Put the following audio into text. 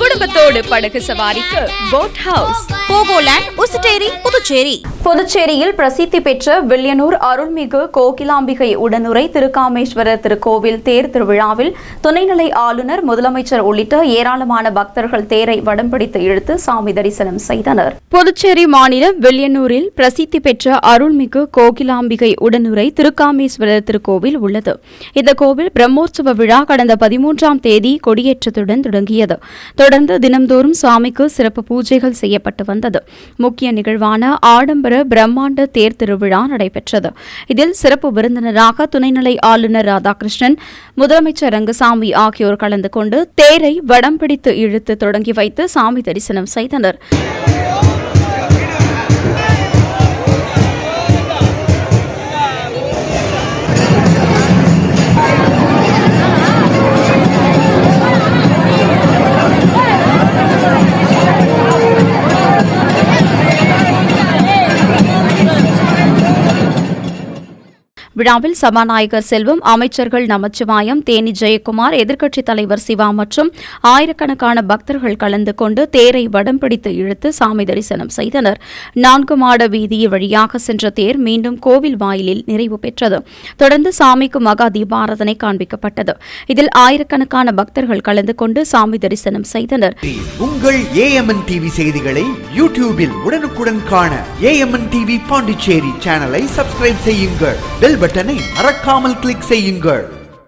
குடும்பத்தோடு படகு சவாரிக்கு boat house Pogoland Ousteri Puducherry. புதுச்சேரியில் பிரசித்தி பெற்ற வில்லியனூர் அருள்மிகு கோகிலாம்பிகை உடனுரை திருக்காமேஸ்வரர் திருக்கோவில் தேர் திருவிழாவில் துணைநிலை ஆளுநர் முதலமைச்சர் உள்ளிட்ட ஏராளமான பக்தர்கள் தேரை வடம் பிடித்து இழுத்து சாமி தரிசனம் செய்தனர். புதுச்சேரி மாநிலம் வில்லியனூரில் பிரசித்தி பெற்ற அருள்மிகு கோகிலாம்பிகை உடனுரை திருக்காமேஸ்வரர் திருக்கோவில் உள்ளது. இந்த கோவில் பிரம்மோற்சவ விழா கடந்த பதிமூன்றாம் தேதி கொடியேற்றத்துடன் தொடங்கியது. தொடர்ந்து தினம்தோறும் சுவாமிக்கு சிறப்பு பூஜைகள் செய்யப்பட்டு வந்தது. முக்கிய நிகழ்வான ஆடம்பர பிரம்மாண்ட தேர் திருவிழா நடைபெற்றது. இதில் சிறப்பு விருந்தினராக துணைநிலை ஆளுநர் ராதாகிருஷ்ணன் முதலமைச்சர் ரங்கசாமி ஆகியோர் கலந்து கொண்டு தேரை வடம் பிடித்து இழுத்து தொடங்கி வைத்து சாமி தரிசனம் செய்தனர். விழாவில் சபாநாயகர் செல்வம் அமைச்சர்கள் நமச்சிவாயம் தேனி ஜெயக்குமார் எதிர்க்கட்சித் தலைவர் சிவா மற்றும் ஆயிரக்கணக்கான பக்தர்கள் கலந்து கொண்டு தேரை வடம் பிடித்து இழுத்து சாமி தரிசனம் செய்தனர். நான்கு மாட வீதி வழியாக சென்ற தேர் மீண்டும் கோவில் வாயிலில் நிறைவு பெற்றது. தொடர்ந்து சாமிக்கு மகா தீபாரதனை காண்பிக்கப்பட்டது. இதில் ஆயிரக்கணக்கான பக்தர்கள் கலந்து கொண்டு சாமி தரிசனம் செய்தனர். உங்கள் ஏஎம்என் டிவி செய்திகளை யூடியூபில் உடனுக்குடன் காண ஏஎம்என் டிவி பாண்டிச்சேரி சேனலை சப்ஸ்கிரைப் செய்யுங்கள். பெல் பட்டனை மறக்காமல் கிளிக் செய்யுங்கள்.